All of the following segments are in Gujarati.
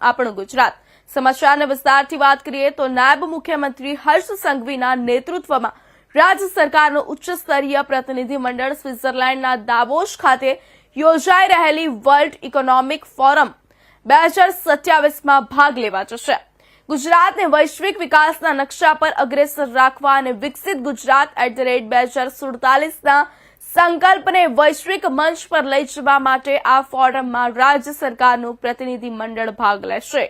આપણું ગુજરાત. સમાચારના વિસ્તારથી વાત કરીએ તો નાયબ મુખ્યમંત્રી હર્ષ સંઘવીના નેતૃત્વમાં રાજ્ય સરકારનું ઉચ્ચ સ્તરીય પ્રતિનિધિ મંડળ સ્વિટ્ઝરલેન્ડના દાવોસ ખાતે યોજાઈ રહેલી વર્લ્ડ ઇકોનોમિક ફોરમ બે હજાર સત્યાવીસમાં ભાગ લેવા જશે. ગુજરાતને વૈશ્વિક વિકાસના નકશા પર અગ્રેસર રાખવા અને વિકસિત ગુજરાત એટ ધ રેટ બે હજાર સુડતાલીસના સંકલ્પને વૈશ્વિક મંચ પર લઈ જવા માટે આ ફોરમમાં રાજ્ય સરકારનું પ્રતિનિધિ મંડળ ભાગ લેશે.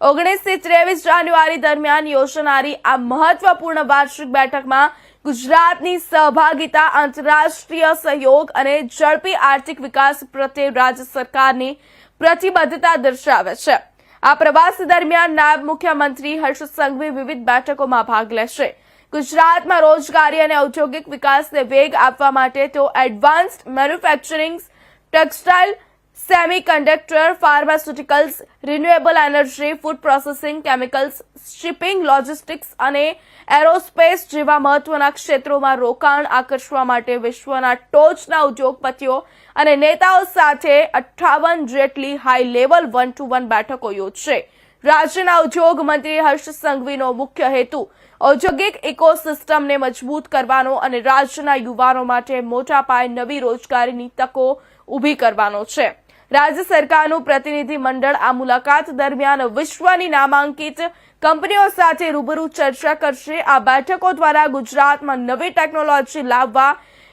ઓગણીસથી ત્રેવીસ જાન્યુઆરી દરમિયાન યોજાનારી આ મહત્વપૂર્ણ વાર્ષિક બેઠકમાં ગુજરાતની સહભાગિતા, આંતરરાષ્ટ્રીય સહયોગ અને ઝડપી આર્થિક વિકાસ પ્રત્યે રાજ્ય સરકારની પ્રતિબદ્ધતા દર્શાવે છે. આ પ્રવાસ દરમિયાન નાયબ મુખ્યમંત્રી હર્ષ સંઘવી વિવિધ બેઠકોમાં ભાગ લેશે. ગુજરાતમાં રોજગારી અને ઔદ્યોગિક વિકાસને વેગ આપવા માટે તેઓ advanced manufacturing textile semiconductor pharmaceuticals renewable energy food processing chemicals shipping logistics અને એરોસ્પેસ જેવા મહત્વના ક્ષેત્રોમાં રોકાણ આકર્ષવા માટે વિશ્વના ટોચના ઉદ્યોગપતિઓ અને નેતાઓ સાથે અઠ્ઠાવન જેટલી high level one to one બેઠકો યોજશે. રાજ્યના ઉદ્યોગ મંત્રી હર્ષ સંઘવીનો મુખ્ય હેતુ ઔદ્યોગિક ઇકોસિસ્ટમને મજબૂત કરવાનો અને રાજ્યના યુવાનો માટે મોટા પાયે નવી રોજગારીની તકો ઊભી કરવાનો છે. રાજ્ય સરકારનું પ્રતિનિધિ મંડળ આ મુલાકાત દરમિયાન વિશ્વની નામાંકિત કંપનીઓ સાથે રૂબરૂ ચર્ચા કરશે. આ બેઠકો દ્વારા ગુજરાતમાં નવી ટેકનોલોજી લાવવા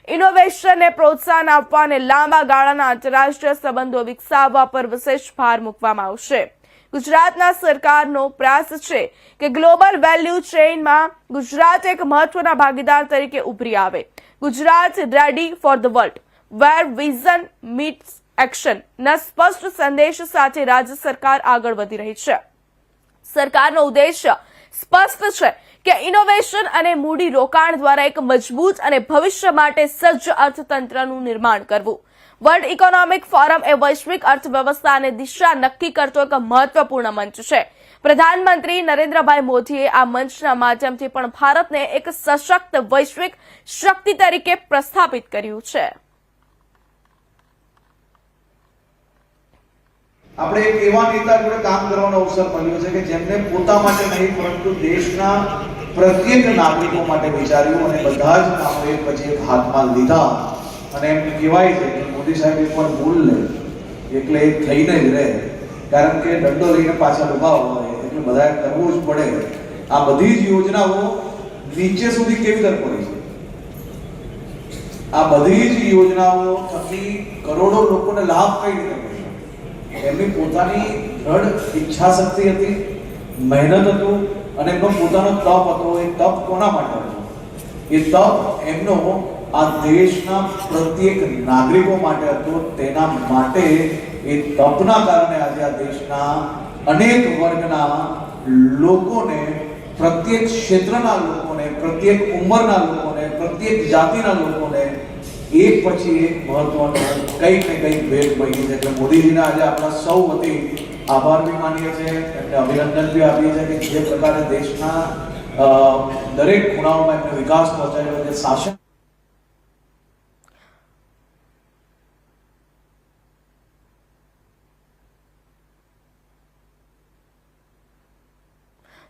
ઇનોવેશનને પ્રોત્સાહન આપવા અને લાંબા ગાળાના આંતરરાષ્ટ્રીય સંબંધો વિકસાવવા પર વિશેષ ભાર મૂકવામાં આવશે. ગુજરાતના સરકારનો પ્રયાસ છે કે ગ્લોબલ વેલ્યુ ચેઇનમાં ગુજરાત એક મહત્વના ભાગીદાર તરીકે ઉભરી આવે. Gujarat ready for the world where vision meets action ના સ્પષ્ટ સંદેશ સાથે રાજ્ય સરકાર આગળ વધી રહી છે. સરકારનો ઉદ્દેશ્ય સ્પષ્ટ છે કે ઇનોવેશન અને મૂડી રોકાણ દ્વારા એક મજબૂત અને ભવિષ્ય માટે સજ્જ અર્થતંત્રનું નિર્માણ કરવું. વર્લ્ડ ઇકોનોમિક ફોરમ એ વૈશ્વિક અર્થવ્યવસ્થાને દિશા નક્કી કરતો એક મહત્વપૂર્ણ મંચ છે. પ્રધાનમંત્રી નરેન્દ્રભાઈ મોદીએ આ મંચના માધ્યમથી પણ ભારતને એક સશક્ત વૈશ્વિક શક્તિ તરીકે પ્રસ્થાપિત કર્યું છે. આપણે એક એવા નેતા જોડે કામ કરવાનો અવસર મળ્યો છે કે જેમને પોતા માટે નહીં, પરંતુ દેશના પ્રત્યેક નાગરિકો માટે વિચાર્યું અને બધા જ કામો પછી એક હાથમાં લીધા. અને એમ કહેવાય છે કે મોદી સાહેબ એક પણ ભૂલ લે એટલે એ થઈને જ રહે. કારણ કે દંડો લઈને પાછા ઊભા હોય, એટલે બધાએ કરવું જ પડે. આ બધી જ યોજનાઓ નીચે સુધી કેવી રીતે પડી છે આ બધી જ યોજનાઓ થકી કરોડો લોકોને લાભ કઈ રીતે મળશે એમની પોતાની દ્રઢ ઈચ્છા શક્તિ હતી, મહેનત હતું, અને એમનો પોતાનો તપ હતો. એ તપ કોના માટે હતો? એ તપ એમનો આ દેશના પ્રત્યેક નાગરિકો માટે હતો તેના માટે એ તપના કારણે આજે આ દેશના અનેક વર્ગના લોકોને પ્રત્યેક ક્ષેત્રના લોકોને પ્રત્યેક ઉંમરના લોકોને પ્રત્યેક જાતિના લોકોને એક પછી એક મહત્વનું કંઈક ને કંઈક ભેટ મળી છે. એટલે મોદીજીના આજે આપણા સૌ વતી આભાર બી માનીએ છીએ એમને અભિનંદન બી આપીએ છીએ કે જે પ્રકારે દેશના અ, દરેક ખૂણાઓમાં એમને વિકાસ પહોંચાડ્યો છે શાસન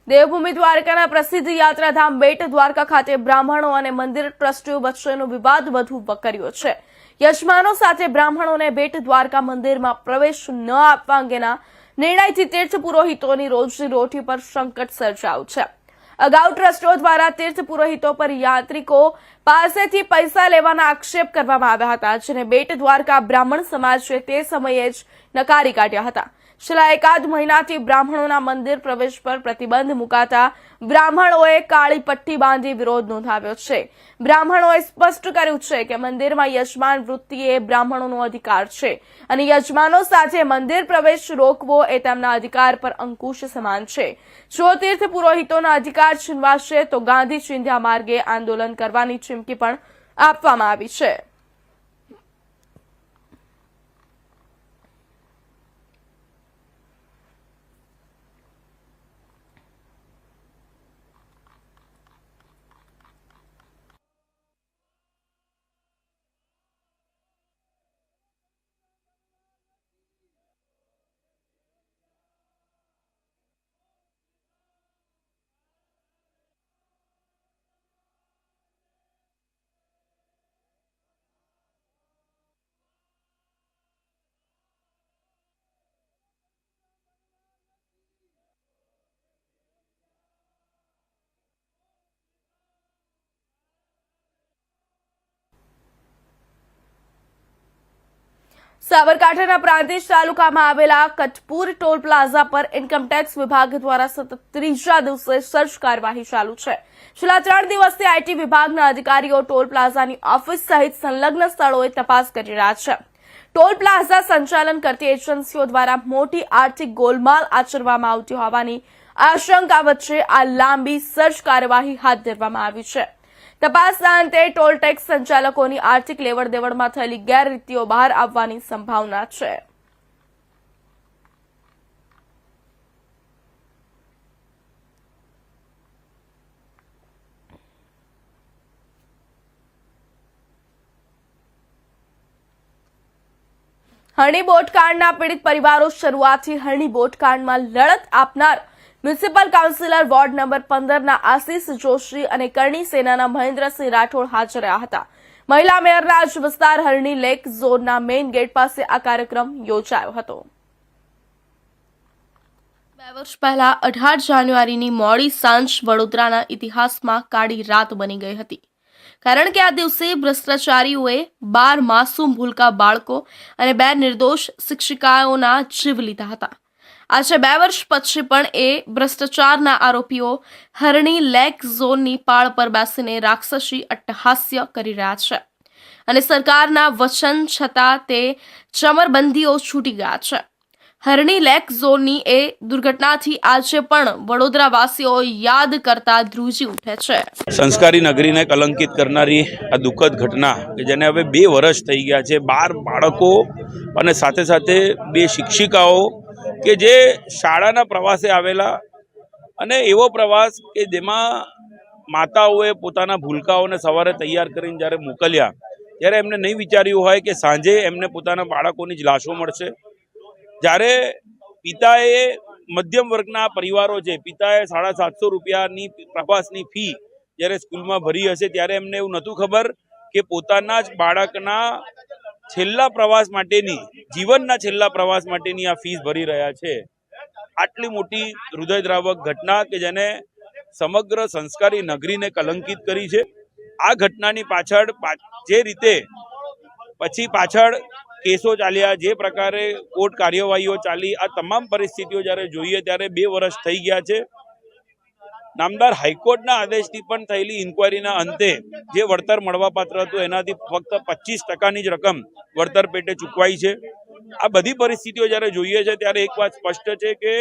દેવભૂમિ દ્વારકાના પ્રસિદ્ધ યાત્રાધામ બેટ દ્વારકા ખાતે બ્રાહ્મણો અને મંદિર ટ્રસ્ટીઓ વચ્ચેનો વિવાદ વધુ વકર્યો છે. યજમાનો સાથે બ્રાહ્મણોને બેટ દ્વારકા મંદિરમાં પ્રવેશ ન આપવા અંગેના નિર્ણયથી તીર્થ પુરોહિતોની રોજની રોટી પર સંકટ સર્જાયું છે. અગાઉ ટ્રસ્ટો દ્વારા તીર્થ પુરોહિતો પર યાત્રિકો પાસેથી પૈસા લેવાના આક્ષેપ કરવામાં આવ્યા હતા, જેને બેટ દ્વારકા બ્રાહ્મણ સમાજે તે સમયે જ નકારી કાઢ્યા હતા. છેલ્લા એકાદ મહિનાથી બ્રાહ્મણોના મંદિર પ્રવેશ પર પ્રતિબંધ મુકાતા બ્રાહ્મણોએ કાળી પટ્ટી બાંધી વિરોધ નોંધાવ્યો છે. બ્રાહ્મણોએ સ્પષ્ટ કર્યું છે કે મંદિરમાં યજમાન વૃત્તિ એ બ્રાહ્મણોનો અધિકાર છે અને યજમાનો સાથે મંદિર પ્રવેશ રોકવો એ તેમના અધિકાર પર અંકુશ સમાન છે. જો પુરોહિતોના અધિકાર છીનવાશે તો ગાંધી ચિંધ્યા માર્ગે આંદોલન કરવાની ચીમકી પણ આપવામાં આવી છે. સાબરકાંઠાના પ્રાંતિજ તાલુકામાં આવેલા કટપુર ટોલ પ્લાઝા પર ઇન્કમટેક્સ વિભાગ દ્વારા સતત ત્રીજા દિવસે સર્ચ કાર્યવાહી ચાલુ છે. છેલ્લા ત્રણ દિવસથી આઈટી વિભાગના અધિકારીઓ ટોલ પ્લાઝાની ઓફિસ સહિત સંલગ્ન સ્થળોએ તપાસ કરી રહ્યા છે. ટોલ પ્લાઝા સંચાલન કરતી એજન્સીઓ દ્વારા મોટી આર્થિક ગોલમાલ આચરવામાં આવતી હોવાની આશંકા વચ્ચે આ લાંબી સર્ચ કાર્યવાહી હાથ ધરવામાં આવી છે. તપાસના અંતે ટોલ ટેક્સ સંચાલકોની આર્થિક લેવડ દેવડમાં થયેલી ગેરરીતિઓ બહાર આવવાની સંભાવના છે. હણી બોટકાંડના પીડિત પરિવારો શરૂઆતથી હણી બોટકાંડમાં લડત આપનાર મ્યુનિસિપલ કાઉન્સિલર વોર્ડ નંબર પંદરના આશીષ જોશી અને કરણી સેનાના મહેન્દ્રસિંહ રાઠોડ હાજર રહ્યા હતા. મહિલા મેયરના જ વિસ્તાર હરણી લેક ઝોનના મેઇન ગેટ પાસે આ કાર્યક્રમ યોજાયો હતો. બે વર્ષ પહેલા અઢાર જાન્યુઆરીની મોડી સાંજ વડોદરાના ઇતિહાસમાં કાળી રાત બની ગઈ હતી. કારણ કે આ દિવસે ભ્રષ્ટાચારીઓએ બાર માસૂમ ભૂલકા બાળકો અને બે નિર્દોષ શિક્ષિકાઓના જીવ લીધા હતા. આજે બે વર્ષ પછી પણ એ ભ્રષ્ટાચારના આરોપીઓ હરણી લેક ઝોનની પાળ પર બેસીને રાક્ષસી અટ્ટહાસ્ય કરી રહ્યા છે. અને સરકારના વચન છતાં તે ચમરબંધીઓ છૂટી ગયા છે. હરણી લેક ઝોનની એ દુર્ઘટનાથી આજે પણ વડોદરાવાસીઓ યાદ કરતા ધ્રુજી ઉઠે છે. સંસ્કારી નગરીને કલંકિત કરનારી આ દુઃખદ ઘટના કે જેને હવે બે વર્ષ થઈ ગયા છે. બાર બાળકો અને સાથે સાથે બે શિક્ષિકાઓ કે જે શાળાના પ્રવાસે આવેલા અને એવો પ્રવાસ કે જેમાં માતાઓએ પોતાના ભૂલકાઓને સવારે તૈયાર કરીને જ્યારે મોકલ્યા, ત્યારે એમને નહીં વિચાર્યું હોય કે સાંજે એમને પોતાના બાળકોની જ લાશો મળશે. જ્યારે પિતાએ મધ્યમ વર્ગના પરિવારો છે, પિતાએ સાડા સાતસો રૂપિયાની પ્રવાસની ફી જ્યારે સ્કૂલમાં ભરી હશે, ત્યારે એમને એવું નહોતું ખબર કે પોતાના જ બાળકના છેલ્લા પ્રવાસ માટેની, જીવનના છેલ્લા પ્રવાસ માટેની આ ફીસ ભરી રહ્યા છે. આટલી મોટી હૃદયદ્રાવક ઘટના કે જેને સમગ્ર સંસ્કારી નગરીને કલંકિત કરી છે. આ ઘટનાની પાછળ જે રીતે પછી પાછળ કેસો ચાલ્યા, જે પ્રકારે કોર્ટ કાર્યવાહીઓ ચાલી, આ તમામ પરિસ્થિતિઓ જ્યારે જોઈએ ત્યારે બે વર્ષ થઈ ગયા છે. નામદાર હાઈકોર્ટના આદેશથી પણ થયેલી ઇન્કવાયરીના અંતે જે વળતર મળવાપાત્ર હતું, એનાથી ફક્ત પચીસ ટકાની જ રકમ વળતર પેટે ચૂકવાઈ છે. આ બધી પરિસ્થિતિઓ જ્યારે જોઈએ છે, ત્યારે એક વાત સ્પષ્ટ છે કે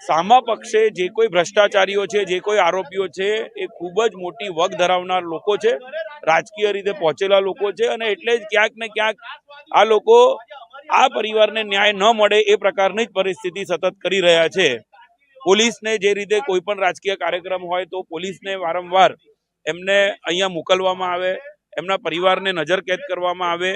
સામા પક્ષે જે કોઈ ભ્રષ્ટાચારીઓ છે, જે કોઈ આરોપીઓ છે, એ ખૂબ જ મોટી વગ ધરાવનાર લોકો છે, રાજકીય રીતે પહોંચેલા લોકો છે અને એટલે જ ક્યાંક ને ક્યાંક આ લોકો આ પરિવારને ન્યાય ન મળે એ પ્રકારની જ પરિસ્થિતિ સતત કરી રહ્યા છે. પોલીસને જે રીતે કોઈ પણ રાજકીય કાર્યક્રમ હોય તો પોલીસને વારંવાર એમને અહીંયા મોકલવામાં આવે, એમના પરિવારને નજર કેદ કરવામાં આવે.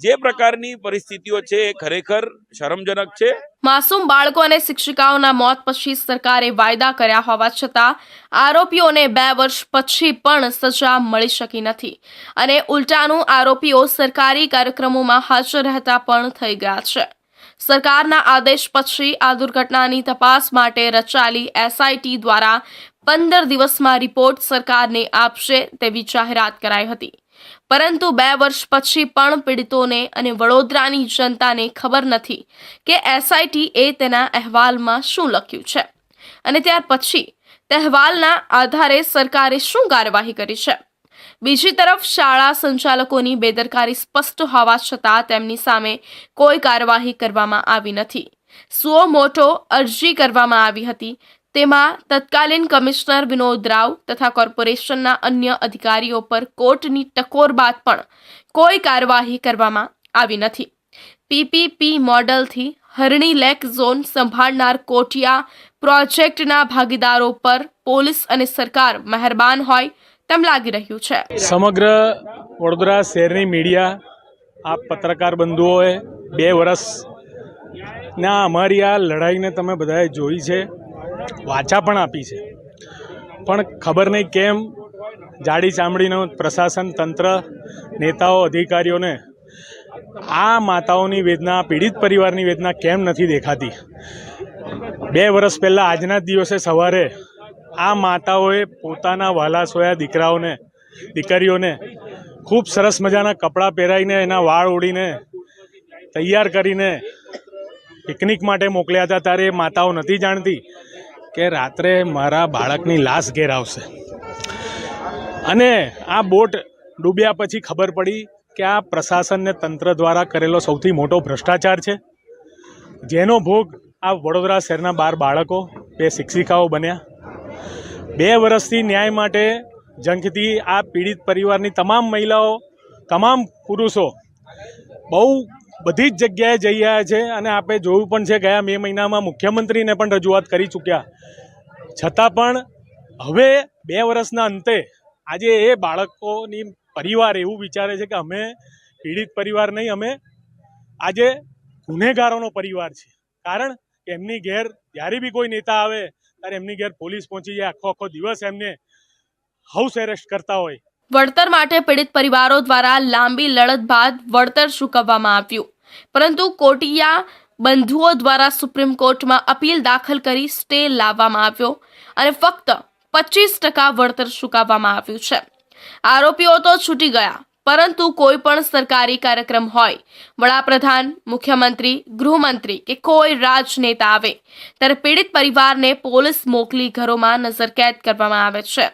જે પ્રકારની પરિસ્થિતિઓ છે એ ખરેખર શરમજનક છે. માસૂમ બાળકો અને શિક્ષિકાઓના મોત પછી સરકારે વાયદા કર્યા હોવા છતાં આરોપીઓને બે વર્ષ પછી પણ સજા મળી શકી નથી. અને ઉલટાનું આરોપીઓ સરકારી કાર્યક્રમોમાં હાજર રહેતા પણ થઈ ગયા છે. સરકારના આદેશ પછી આ દુર્ઘટનાની તપાસ માટે રચાયેલી એસઆઈટી દ્વારા પંદર દિવસમાં રિપોર્ટ સરકારને આપશે તેવી જાહેરાત કરાઈ હતી. પરંતુ બે વર્ષ પછી પણ પીડિતોને અને વડોદરાની જનતાને ખબર નથી કે એસઆઈટી એ તેના અહેવાલમાં શું લખ્યું છે. અને ત્યાર પછી તહેવાલના આધારે સરકારે શું કાર્યવાહી કરી છે? બીજી તરફ શાળા સંચાલકોની બેદરકારી સ્પષ્ટ હોવા છતાં તેમની સામે કોઈ કાર્યવાહી કરવામાં આવી નથી. સુઓ મોટો અરજી કરવામાં આવી હતી. તેમાં તત્કાલીન કમિશનર વિનોદ રાવ તથા કોર્પોરેશનના અન્ય અધિકારીઓ પર કોર્ટની ટકોર બાદ પણ કોઈ કાર્યવાહી કરવામાં આવી નથી. પીપીપી મોડલથી હરણી લેક ઝોન સંભાળનાર કોટિયા પ્રોજેક્ટના ભાગીદારો પર પોલીસ અને સરકાર મહેરબાન હોય તેમ લાગી રહ્યું છે. સમગ્ર વડોદરા શહેરની મીડિયા આ પત્રકાર બંધુઓએ બે વર્ષના અમારી આ લડાઈને તમે બધાએ જોઈ છે, વાચા પણ આપી છે. પણ ખબર નહીં કેમ જાડી ચામડીનો પ્રશાસન તંત્ર, નેતાઓ, અધિકારીઓને આ માતાઓની વેદના, પીડિત પરિવારની વેદના કેમ નથી દેખાતી? બે વર્ષ પહેલાં આજના દિવસે સવારે આ માતાઓએ પોતાના વહાલા સોયા દીકરાઓને, દીકરીઓને ખૂબ સરસ મજાના કપડાં પહેરાવીને એના વાળ ઓળીને તૈયાર કરીને પિકનિક માટે મોકલ્યા હતા. ત્યારે માતાઓ નથી જાણતી કે રાત્રે મારા બાળકની લાશ ઘેર આવશે. અને આ બોટ ડૂબ્યા પછી ખબર પડી કે આ પ્રશાસનને તંત્ર દ્વારા કરેલો સૌથી મોટો ભ્રષ્ટાચાર છે. જેનો ભોગ આ વડોદરા શહેરના બાર બાળકો બે શિક્ષિકાઓ બન્યા. બે વર્ષથી ન્યાય માટે જંગથી આ પીડિત પરિવારની તમામ મહિલાઓ, તમામ પુરુષો બહુ બધી જ જગ્યાએ જઈ રહ્યા છે અને આપણે જોયું પણ છે ગયા મે મહિનામાં મુખ્યમંત્રીને પણ રજૂઆત કરી ચૂક્યા. છતાં પણ હવે બે વર્ષના અંતે આજે એ બાળકોની પરિવાર એવું વિચારે છે કે અમે પીડિત પરિવાર નહીં, અમે આજે ગુનેગારોનો પરિવાર છે કારણ કે એમની ઘેર જ્યારે બી કોઈ નેતા આવે ત્યારે એમની ઘેર પોલીસ પહોંચી જાય, આખો આખો દિવસ એમને હાઉસ એરેસ્ટ કરતા હોય. વળતર માટે પીડિત પરિવારો દ્વારા લાંબી લડત બાદ વળતર ચૂકવવામાં આવ્યું. પરંતુ કોટિયા બંધુઓ દ્વારા સુપ્રીમ કોર્ટમાં અપીલ દાખલ કરી સ્ટે લાવવામાં આવ્યો અને ફક્ત પચીસ ટકા વળતર ચૂકવવામાં આવ્યું છે. આરોપીઓ તો છૂટી ગયા. પરંતુ કોઈ પણ સરકારી કાર્યક્રમ હોય, વડાપ્રધાન, મુખ્યમંત્રી, ગૃહમંત્રી કે કોઈ રાજનેતા આવે, ત્યારે પીડિત પરિવારને પોલીસ મોકલી ઘરોમાં નજરકેદ કરવામાં આવે છે.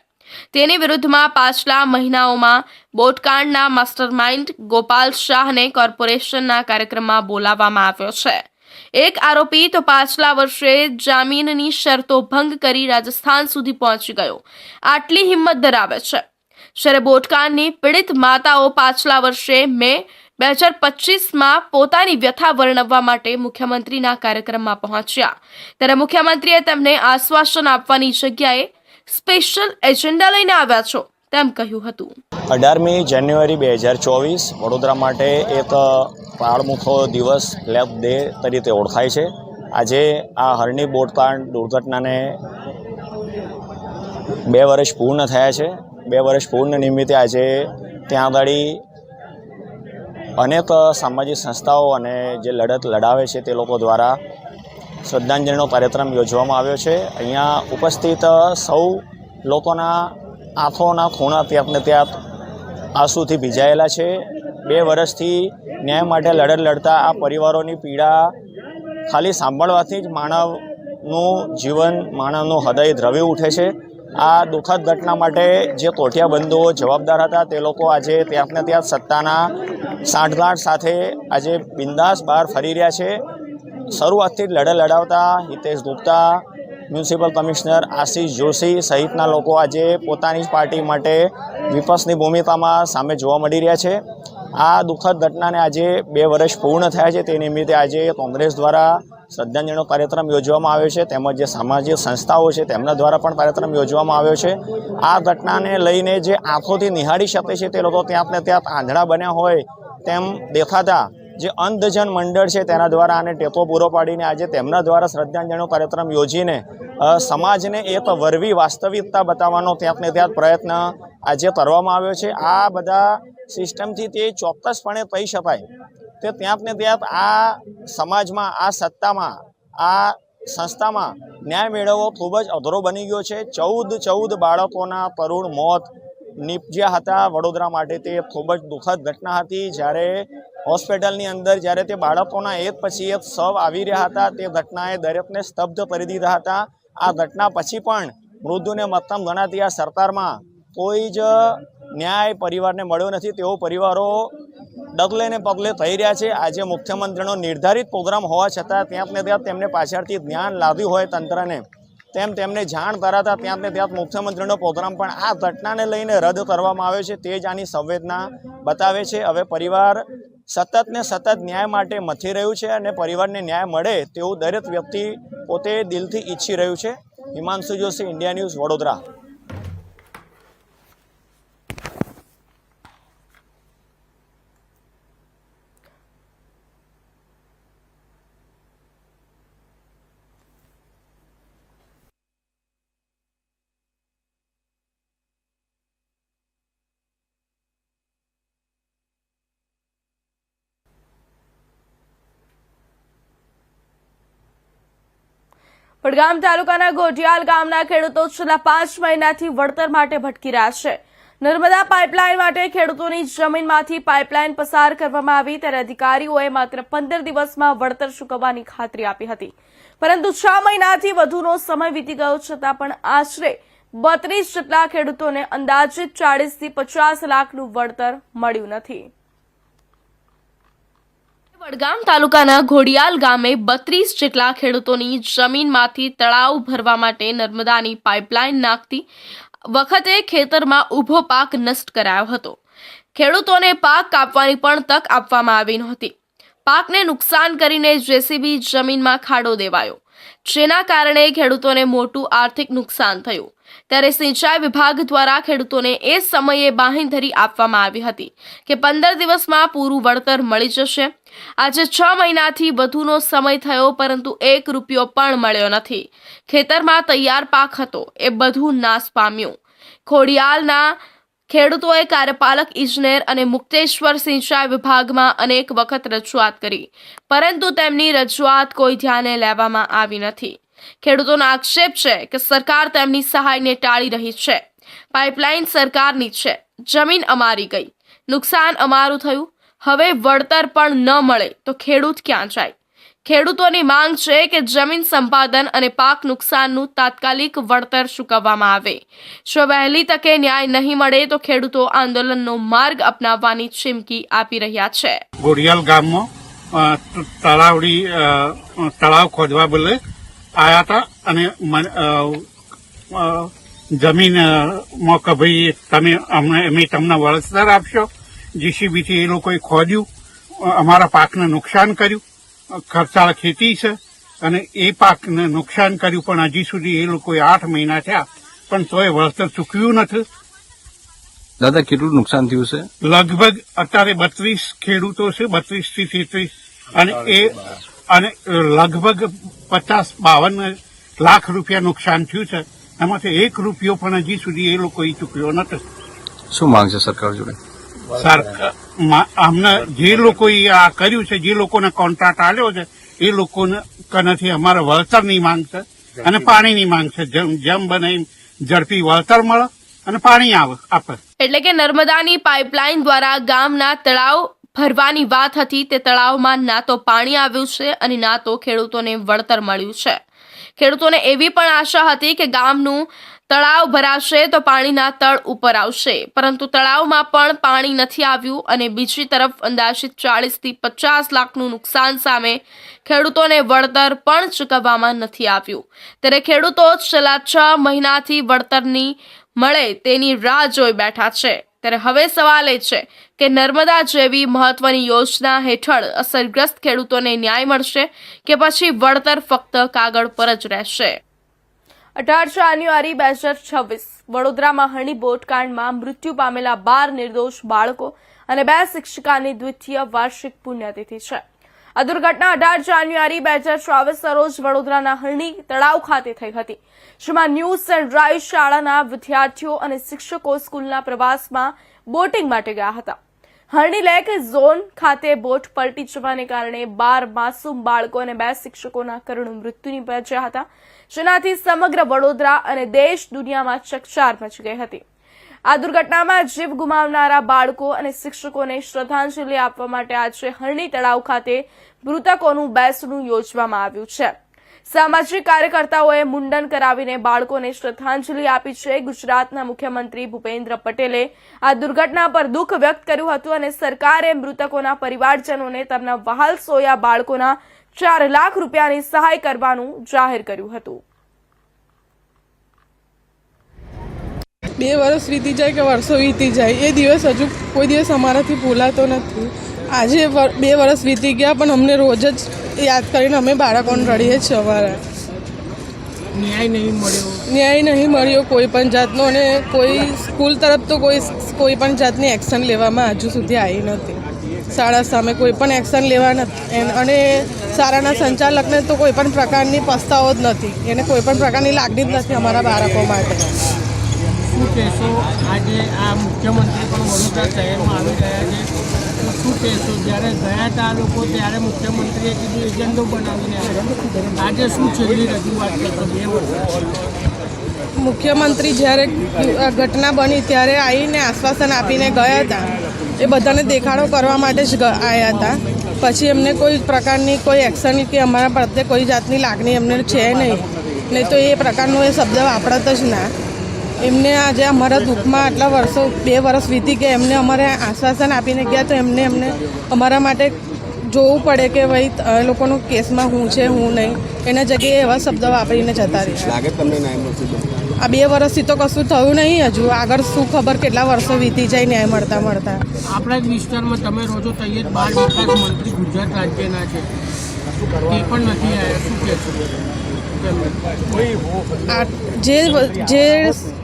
તેની વિરુદ્ધમાં પાછલા મહિનાઓમાં બોટકાંડના માસ્ટરમાઇન્ડ ગોપાલ શાહને કોર્પોરેશનના કાર્યક્રમમાં બોલાવવામાં આવ્યો છે. એક આરોપી તો પાછલા વર્ષે જામીનની શરતો ભંગ કરી રાજસ્થાન સુધી પહોંચી ગયો. આટલી હિંમત ધરાવે છે. જ્યારે બોટકાંડની પીડિત માતાઓ પાછલા વર્ષે મે બે હજાર પચીસમાં પોતાની વ્યથા વર્ણવવા માટે મુખ્યમંત્રીના કાર્યક્રમમાં પહોંચ્યા. ત્યારે મુખ્યમંત્રીએ તેમને આશ્વાસન આપવાની જગ્યાએ સ્પેશિયલ એજન્ડા લઈને આવ્યા છો તેમ કહ્યું હતું. અઢારમી જાન્યુઆરી બે હજાર ચોવીસ વડોદરા માટે એક પાળમુખો દિવસ લેબ ડે તરીકે ઓળખાય છે. આજે આ હરણી બોટકાંડ દુર્ઘટનાને બે વર્ષ પૂર્ણ થયા છે. બે વર્ષ પૂર્ણ નિમિત્તે આજે ત્યાં આગળ અનેક સામાજિક સંસ્થાઓ અને જે લડત લડાવે છે તે લોકો દ્વારા શ્રદ્ધાંજલિનો કાર્યક્રમ યોજવામાં આવ્યો છે. અહીંયા ઉપસ્થિત સૌ લોકોના આંખોના ખૂણા ત્યાં ને ત્યાં આંસુથી ભીજાયેલા છે. બે વર્ષથી ન્યાય માટે લડત લડતા આ પરિવારોની પીડા ખાલી સાંભળવાથી જ માનવનું જીવન, માનવનું હૃદય દ્રવી ઉઠે છે. આ દુઃખદ ઘટના માટે જે કોઠિયા બંધુઓ જવાબદાર હતા, તે લોકો આજે ત્યાંને ત્યાં સત્તાના સાંઠગાંઠ સાથે આજે બિંદાસ બહાર ફરી રહ્યા છે. શરૂઆતથી જ લડત લડાવતા હિતેશ ગુપ્તા, મ્યુનિસિપલ કમિશનર આશીષ જોશી સહિતના લોકો આજે પોતાની જ પાર્ટી માટે વિપક્ષની ભૂમિકામાં સામે જોવા મળી રહ્યા છે. આ દુઃખદ ઘટનાને આજે બે વર્ષ પૂર્ણ થયા છે. તે નિમિત્તે આજે કોંગ્રેસ દ્વારા શ્રદ્ધાંજલિનો કાર્યક્રમ યોજવામાં આવ્યો છે. તેમજ જે સામાજિક સંસ્થાઓ છે, તેમના દ્વારા પણ કાર્યક્રમ યોજવામાં આવ્યો છે. આ ઘટનાને લઈને જે આંખોથી નિહાળી શકે છે, તે લોકો ત્યાં ને ત્યાં આંધળા બન્યા હોય તેમ દેખાતા જે અંધજન મંડળ છે, તેના દ્વારા આને ટેકો પૂરો પાડીને આજે તેમના દ્વારા શ્રદ્ધાંજલિનો કાર્યક્રમ યોજીને સમાજને એક વરવી વાસ્તવિકતા બતાવવાનો ત્યાં ને ત્યાં પ્રયત્ન આજે કરવામાં આવ્યો છે. આ બધા સિસ્ટમથી તે ચોક્કસપણે કહી શકાય. તે ત્યાં ને ત્યાં આ સમાજમાં, આ સત્તામાં, આ સંસ્થામાં ન્યાય મેળવવો ખૂબ જ અઘરો બની ગયો છે. ચૌદ ચૌદ બાળકોના કરુણ મોત નીપજ્યા હતા વડોદરા માટે. તે ખૂબ જ દુઃખદ ઘટના હતી. જ્યારે હોસ્પિટલની અંદર, જ્યારે તે બાળકોના એક પછી એક શવ આવી રહ્યા હતા, તે ઘટનાએ દરેકને સ્તબ્ધ કરી દીધા હતા. આ ઘટના પછી પણ મૃત્યુને મક્તમ ગણાતી આ સરકારમાં કોઈ જ ન્યાય પરિવારને મળ્યો નથી, તેઓ પરિવારો ડગલે ને પગલે થઈ રહ્યા છે. આજે મુખ્યમંત્રીનો નિર્ધારિત પ્રોગ્રામ હોવા છતાં ત્યાં ને ત્યાં તેમને પાછળથી ધ્યાન લાવ્યું હોય તંત્રને. તેમ તેમને જાણ કરાતા ત્યાં ને ત્યાં મુખ્યમંત્રીનો પ્રોગ્રામ પણ આ ઘટનાને લઈને રદ કરવામાં આવ્યો છે. તે જ આની સંવેદના બતાવે છે. હવે પરિવાર સતત ને સતત ન્યાય માટે મથી રહ્યું છે અને પરિવારને ન્યાય મળે તેવું દરેક વ્યક્તિ પોતે દિલથી ઈચ્છી રહ્યું છે. Himanshu Joshi, India news, Vadodara. પડગામ તાલુકાના ગોઢિયાલ ગામના ખેડૂતો છેલ્લા પાંચ મહિનાથી વળતર માટે ભટકી રહ્યા છે. નર્મદા પાઇપલાઇન માટે ખેડૂતોની જમીનમાંથી પાઇપલાઇન પસાર કરવામાં આવી ત્યારે અધિકારીઓએ માત્ર પંદર દિવસમાં વળતર ચૂકવવાની ખાતરી આપી હતી. પરંતુ છ મહિનાથી વધુનો સમય વીતી ગયો છતાં પણ આશરે બત્રીસ જેટલા ખેડૂતોને અંદાજિત ચાળીસથી પચાસ લાખનું વળતર મળ્યું નથી. વડગામ તાલુકાના ઘોડિયાલ ગામે બત્રીસ જેટલા ખેડૂતોની જમીનમાંથી તળાવ ભરવા માટે નર્મદાની પાઇપલાઇન નાખતી વખતે ખેતરમાં ઊભો પાક નષ્ટ કરાયો હતો. ખેડૂતોને પાક કાપવાની પણ તક આપવામાં આવી નહોતી. પાકને નુકસાન કરીને જેસીબી જમીનમાં ખાડો દેવાયો. જેના કારણે ખેડૂતોને મોટું આર્થિક નુકસાન થયું. ત્યારે સિંચાઈ વિભાગ દ્વારા ખેડૂતોને એ સમયે બાંહેધરી આપવામાં આવી હતી કે પંદર દિવસમાં પૂરું વળતર મળી જશે. આજે છ મહિનાથી વધુનો સમય થયો, પરંતુ એક રૂપિયો પણ મળ્યો નથી. ખેતરમાં તૈયાર પાક હતો, એ બધું નાશ પામ્યું. ખોડિયાલના ખેડૂતોએ કાર્યપાલક ઇજનેર અને મુક્તેશ્વર સિંચાઈ વિભાગમાં અનેક વખત રજૂઆત કરી, પરંતુ તેમની રજૂઆત કોઈ ધ્યાને લેવામાં આવી નથી. ખેડૂતોનો આક્ષેપ છે કે સરકાર તેમની સહાયને ટાળી રહી છે. પાઇપલાઇન સરકારની છે. જમીન અમારી ગઈ. નુકસાન અમારું થયું. હવે વળતર પણ ન મળે તો ખેડૂત ક્યાં જાય? ખેડૂતોની માંગ છે કે જમીન સંપાદન અને પાક નુકસાનનું તાત્કાલિક વળતર ચૂકવવામાં આવે. જો વહેલી તકે ન્યાય નહીં મળે તો ખેડૂતો આંદોલનનો માર્ગ અપનાવવાની ચીમકી આપી રહ્યા છે. ગોડિયાલ ગામમાં તળાવડી તળાવ ખોદવા બદલે આયા હતા અને જમીનમાં કે ભાઈ તમે અમને અમે તમને વળતર આપશો. જીસીબીથી એ લોકોએ ખોદ્યું. અમારા પાકને નુકસાન કર્યું. ખર્ચાળ ખેતી છે. અને એ પાકને નુકસાન કર્યું પણ હજી સુધી એ લોકોએ આઠ મહિના થયા. પણ તોય વળતર ચૂકવ્યું નથી. દાદા કેટલું નુકસાન થયું છે? લગભગ અત્યારે બત્રીસ ખેડૂતો છે. બત્રીસથી તેત્રીસ. અને એ અને લગભગ પચાસ બાવન લાખ રૂપિયા નુકસાન થયું છે. એમાંથી એક રૂપિયો પણ હજી સુધી એ લોકોએ ચૂક્યો નથી. શું માંગ છે સરકાર જોડે? સરકાર અમને જે લોકોએ આ કર્યું છે જે લોકોને કોન્ટ્રાક્ટ આવ્યો છે એ લોકોને કનેથી અમારે વળતરની માંગ છે અને પાણીની માંગ છે. જેમ જેમ બને એમ ઝડપી વળતર મળે અને પાણી આવે આપે. એટલે કે નર્મદાની પાઇપલાઇન દ્વારા ગામના તળાવ ભરવાની વાત હતી તે તળાવમાં ના તો પાણી આવ્યું છે અને ના તો ખેડૂતોને વળતર મળ્યું છે. ખેડૂતોને એવી પણ આશા હતી કે ગામનું તળાવ ભરાશે તો પાણીના તળ ઉપર આવશે. પરંતુ તળાવમાં પણ પાણી નથી આવ્યું અને બીજી તરફ અંદાજિત ચાળીસથી પચાસ લાખનું નુકસાન સામે ખેડૂતોને વળતર પણ ચૂકવવામાં નથી આવ્યું. ત્યારે ખેડૂતો છેલ્લા છ મહિનાથી વળતરની મળે તેની રાહ જોઈ બેઠા છે. ત્યારે હવે સવાલ એ છે કે નર્મદા જેવી મહત્વની યોજના હેઠળ અસરગ્રસ્ત ખેડૂતોને ન્યાય મળશે કે પછી વળતર ફક્ત કાગળ પર જ રહેશે? અઢાર જાન્યુઆરી બે હજાર છવ્વીસ, વડોદરામાં હણી બોટકાંડમાં મૃત્યુ પામેલા બાર નિર્દોષ બાળકો અને બે શિક્ષિકાની દ્વિતીય વાર્ષિક પુણ્યતિથિ છે. આ દુર્ઘટના અઢાર જાન્યુઆરી બે હજાર ચોવીસ રોજ વડોદરાના હરણી તળાવ ખાતે થઈ હતી, જેમાં ન્યૂ સનરાઈઝ શાળાના વિદ્યાર્થીઓ અને શિક્ષકો સ્કૂલના પ્રવાસમાં બોટિંગ માટે ગયા હતા. હરણી લેક ઝોન ખાતે બોટ પલટી જવાને કારણે બાર માસૂમ બાળકો અને બે શિક્ષકોના કરુણ મૃત્યુ નિપજ્યા હતા, જેનાથી સમગ્ર વડોદરા અને દેશ દુનિયામાં ચકચાર મચી ગઈ હતી. આ દુર્ઘટનામાં જીવ ગુમાવનારા બાળકો અને શિક્ષકોને શ્રદ્ધાંજલિ આપવા માટે આજે હરણી તળાવ ખાતે મૃતકોનું બેસણું યોજવામાં આવ્યું છે. સામાજિક કાર્યકર્તાઓએ મુંડન કરાવીને બાળકોને શ્રદ્ધાંજલિ આપી છે. ગુજરાતના મુખ્યમંત્રી ભૂપેન્દ્ર પટેલે આ દુર્ઘટના પર દુઃખ વ્યક્ત કર્યું હતું અને સરકારે મૃતકોના પરિવારજનોને તેમના વહાલ સોયા બાળકોના ચાર લાખ રૂપિયાની સહાય કરવાનું જાહેર કર્યું હતું. બે વર્ષ વીતી જાય કે વર્ષો વીતી જાય એ દિવસ હજુ કોઈ દિવસ અમારાથી ભૂલાતો નથી. આજે બે વર્ષ વીતી ગયા પણ અમને રોજ જ યાદ કરીને અમે બાળકોને રડીએ છીએ અમારા ન્યાય નહીં મળ્યો. ન્યાય નહીં મળ્યો કોઈ પણ જાતનો અને કોઈ સ્કૂલ તરફ તો કોઈ કોઈ પણ જાતની એક્શન લેવામાં હજુ સુધી આવી નથી. શાળા સામે કોઈ પણ એક્શન લેવા નથી અને શાળાના સંચાલકને તો કોઈ પણ પ્રકારની પસ્તાવો જ નથી. એને કોઈ પણ પ્રકારની લાગણી જ નથી અમારા બાળકો માટે. કહેશો, આજે આ મુખ્યમંત્રી પણ વડોદરા શહેરમાં આવી રહ્યા છે. તો શું કહેશો, જ્યારે ગયા હતા લોકો, ત્યારે મુખ્યમંત્રીએ કીધું, એજન્ડો બનાવીને આજે શું છેલ્લી રજૂઆત કરશો, બે મુખ્યમંત્રી જ્યારે ઘટના બની, ત્યારે આવીને આશ્વાસન આપીને ગયા હતા એ બધાને દેખાડો કરવા માટે જ આવ્યા હતા પછી એમને કોઈ પ્રકારની કોઈ એક્શન કે અમારા પ્રત્યે કોઈ જાતની લાગણી એમને છે નહીં. નહીં તો એ પ્રકારનો એ શબ્દ વાપરત જ ના. એમને આજે અમારા દુઃખમાં આટલા વર્ષો બે વર્ષ વીતી ગયા એમને અમારે આશ્વાસન આપીને ગયા તો એમને એમને અમારા માટે જોવું પડે કે ભાઈ એ લોકોનું કેસમાં હું છે હું નહીં. એના જગ્યાએ એવા શબ્દ વાપરીને જતા રહ્યા. આ બે વર્ષથી તો કશું થયું નહીં હજુ. આગળ શું ખબર કેટલા વર્ષો વીતી જાય ન્યાય મળતા મળતા. આપણા જ વિસ્તારમાં તમે રોજો તૈયાર બાળ વિકાસ મંત્રી ગુજરાત રાજ્યના છે. પણ નથી આવ્યા. શું કહેશો? આ જે જે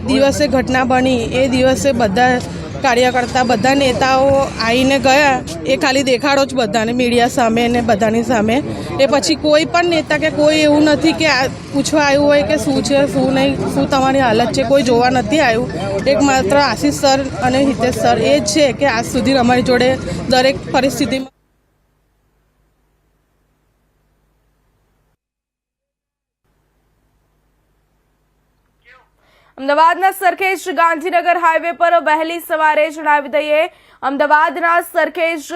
દિવસે ઘટના બની, એ દિવસે બધા કાર્યકર્તા, બધા નેતાઓ આવીને ગયા. એ ખાલી દેખાડો જ બધાને, મીડિયા સામે ને બધાની સામે. એ પછી કોઈ પણ નેતા કે કોઈ એવું નથી કે આ પૂછવા આવ્યું હોય કે શું છે, શું નહીં, શું તમારી હાલત છે, કોઈ જોવા નથી આવ્યું. એક માત્ર આશીષ સર અને હિતેશ સર એ જ છે કે આજ સુધી અમારી જોડે દરેક પરિસ્થિતિમાં અમદાવાદના સરખેજ ગાંધીનગર હાઈવે પર વહેલી સવારે જણાવી દઈએ, અમદાવાદના સરખેજ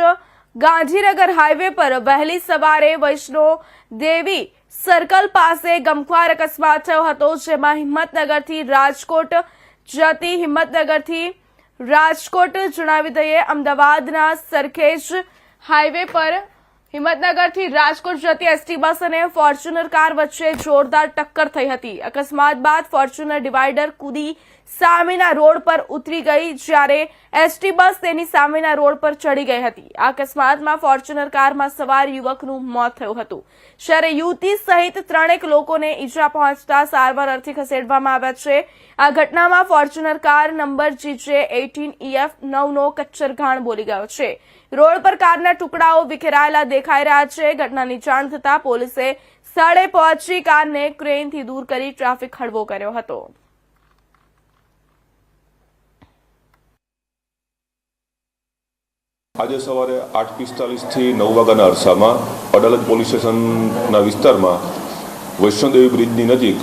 ગાંધીનગર હાઈવે પર વહેલી સવારે વૈષ્ણો દેવી સર્કલ પાસે ગમખ્વાર અકસ્માત થયો હતો, જેમાં હિંમતનગરથી રાજકોટ જતી હિંમતનગરથી રાજકોટ જણાવી દઈએ, અમદાવાદના સરખેજ હાઈવે પર હિંમતનગરથી રાજકોટ જતી એસટી બસ અને ફોર્ચ્યુનર કાર વચ્ચે જોરદાર ટક્કર થઈ હતી. અકસ્માત બાદ ફોર્ચ્યુનર ડિવાઈડર કૂદી સામેના રોડ પર ઉતરી ગઈ, જ્યારે એસટી બસ તેની સામેના રોડ પર ચડી ગઈ હતી. આ અકસ્માતમાં ફોર્ચ્યુનર કારમાં સવાર યુવકનું મોત થયું હતું. જ્યારે યુવતી સહિત ત્રણેક લોકોને ઈજા પહોંચતા સારવાર અર્થે ખસેડવામાં આવ્યા છે. આ ઘટનામાં Fortuner car number GJ eighteen EF નવનો કચ્છર ઘાણ બોલી ગયો છે. રોડ પર કારના ટુકડાઓ વિખેરાયેલા દેખાઈ રહ્યા છે. ઘટનાની જાણ થતાં પોલીસે સ્થળે પહોંચી કારને ક્રેનથી દૂર કરી ટ્રાફિક હળવો કર્યો હતો. આજે સવારે આઠ પિસ્તાલીસથી નવ વાગ્યાના અરસામાં અડાલજ પોલીસ સ્ટેશનના વિસ્તારમાં વૈષ્ણોદેવી બ્રિજની નજીક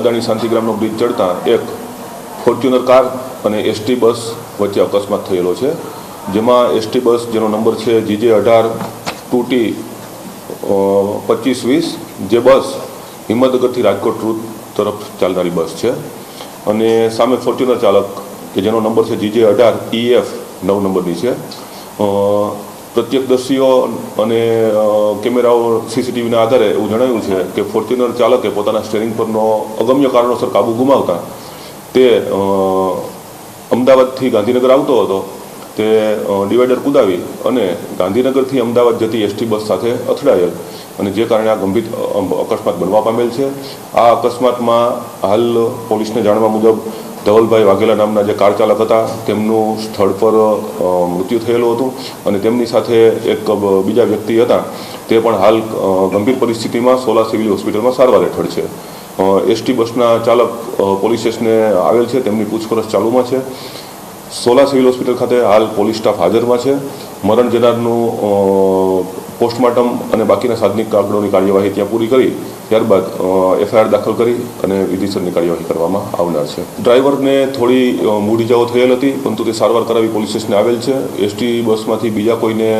અદાણી શાંતિગ્રામનો બ્રિજ ચડતા એક ફોર્ચ્યુનર કાર અને એસટી બસ વચ્ચે અકસ્માત થયેલો છે. જેમાં એસટી બસ જેનો નંબર છે જીજે અઢાર ટુ ટી પચીસ વીસ, જે બસ હિંમતનગરથી રાજકોટ રૂટ તરફ ચાલનારી બસ છે. અને સામે ફોર્ચ્યુનર ચાલક કે જેનો નંબર છે જીજે અઢાર ઈએફ નવ નંબરની છે. પ્રત્યક્ષદર્શીઓ અને કેમેરાઓ સીસીટીવીના આધારે એવું જણાવ્યું છે કે ફોર્ચ્યુનર ચાલકે પોતાના સ્ટેરિંગ પરનો અગમ્ય કારણોસર કાબુ ગુમાવતા તે અમદાવાદથી ગાંધીનગર આવતો હતો. તે ડિવાઈડર કુદાવી અને ગાંધીનગરથી અમદાવાદ જતી એસટી બસ સાથે અથડાયેલ અને જે કારણે આ ગંભીર અકસ્માત બનવા પામેલ છે. આ અકસ્માતમાં હાલ પોલીસને જાણવા મુજબ ધવલભાઈ વાઘેલા નામના જે કાર ચાલક હતા, તેમનું સ્થળ પર મૃત્યુ થયેલું હતું અને તેમની સાથે એક બીજા વ્યક્તિ હતા. તે પણ હાલ ગંભીર પરિસ્થિતિમાં સોલા સિવિલ હોસ્પિટલમાં સારવાર હેઠળ છે. એસટી બસના ચાલક પોલીસ સ્ટેશને આવેલ છે. તેમની પૂછપરછ ચાલુમાં છે. સોલા સિવિલ હોસ્પિટલ ખાતે હાલ પોલીસ સ્ટાફ હાજરમાં છે. મરણ જનારનું પોસ્ટમોર્ટમ અને બાકીના સાધનિક કાગળોની કાર્યવાહી ત્યાં પૂરી કરી, ત્યારબાદ એફઆઈઆર દાખલ કરી અને વિધિસરની કાર્યવાહી કરવામાં આવનાર છે. ડ્રાઈવરને થોડી મૂડ ઇજાઓ થયેલ હતી, પરંતુ તે સારવાર કરાવી પોલીસ સ્ટેશને આવેલ છે. એસટી બસમાંથી બીજા કોઈને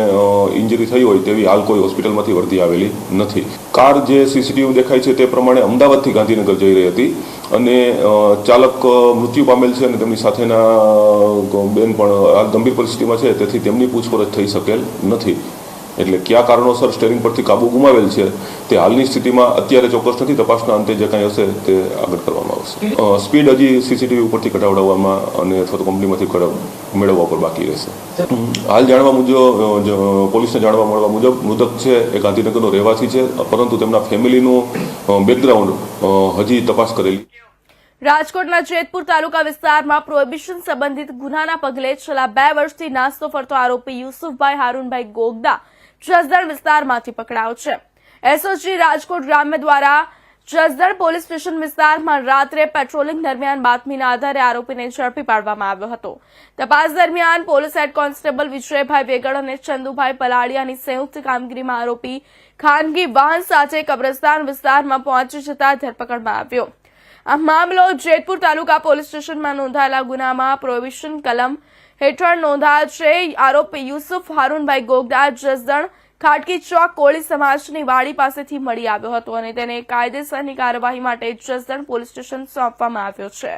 ઇન્જરી થઈ હોય તેવી હાલ કોઈ હોસ્પિટલમાંથી વર્તી આવેલી નથી. કાર જે સીસીટીવી દેખાય છે તે પ્રમાણે અમદાવાદથી ગાંધીનગર જઈ રહી હતી અને ચાલક મૃત્યુ પામેલ છે અને તેમની સાથેના બેન પણ ગંભીર પરિસ્થિતિમાં છે, તેથી તેમની પૂછપરછ થઈ શકેલ નથી. એટલે કયા કારણોસર સ્ટેરિંગ પરથી કાબુ ગુમાવેલ છે તે હાલની સ્થિતિમાં અત્યારે ચોક્કસ નથી. તપાસના અંતે જે કાંઈ હશે તે આગળ કરવામાં આવશે. સ્પીડ હજી સીસીટીવી ઉપરથી ઘટાડવામાં અને અથવા તો કંપનીમાંથી મેળવવા પર બાકી રહેશે. હાલ જાણવા મુજબ પોલીસને જાણવા મળવા મુજબ મૃતક છે એ ગાંધીનગરનો રહેવાસી છે, પરંતુ તેમના ફેમિલીનું બેકગ્રાઉન્ડ હજી તપાસ કરેલી રાજકોટના જેતપુર તાલુકા વિસ્તારમાં પ્રોહિબિશન સંબંધિત ગુનાના પગલે છેલ્લા બે વર્ષથી નાસ્તો ફરતો આરોપી યુસુફભાઈ હારૂનભાઈ ગોગદા જસદણ વિસ્તારમાંથી પકડાયો છે. એસઓજી રાજકોટ ગ્રામ્ય દ્વારા જસદણ પોલીસ સ્ટેશન વિસ્તારમાં રાત્રે પેટ્રોલિંગ દરમિયાન બાતમીના આધારે આરોપીને ઝડપી પાડવામાં આવ્યો હતો. તપાસ દરમિયાન police head constable Vijaybhai Vegad અને ચંદુભાઈ પલાડિયાની સંયુક્ત કામગીરીમાં આરોપી ખાનગી વાહન સાથે કબ્રસ્તાન વિસ્તારમાં પહોંચી જતા ધરપકડમાં આવ્યો. આ મામલો જેતપુર તાલુકા પોલીસ સ્ટેશનમાં નોંધાયેલા ગુનામાં પ્રોહિબિશન કલમ હેઠળ નોંધાયો છે આરોપી યુસુફ હારૂનભાઈ ગોગડા જસદણ ખાટકી ચોક કોળી સમાજની વાડી પાસેથી મળી આવ્યો હતો અને તેને કાયદેસરની કાર્યવાહી માટે જસદણ પોલીસ સ્ટેશન સોંપવામાં આવ્યો છે.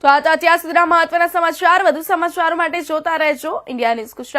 તો આ અત્યાર સુધીના મહત્વના સમાચાર. વધુ સમાચારો માટે જોતા રહેજો. India news Gujarat.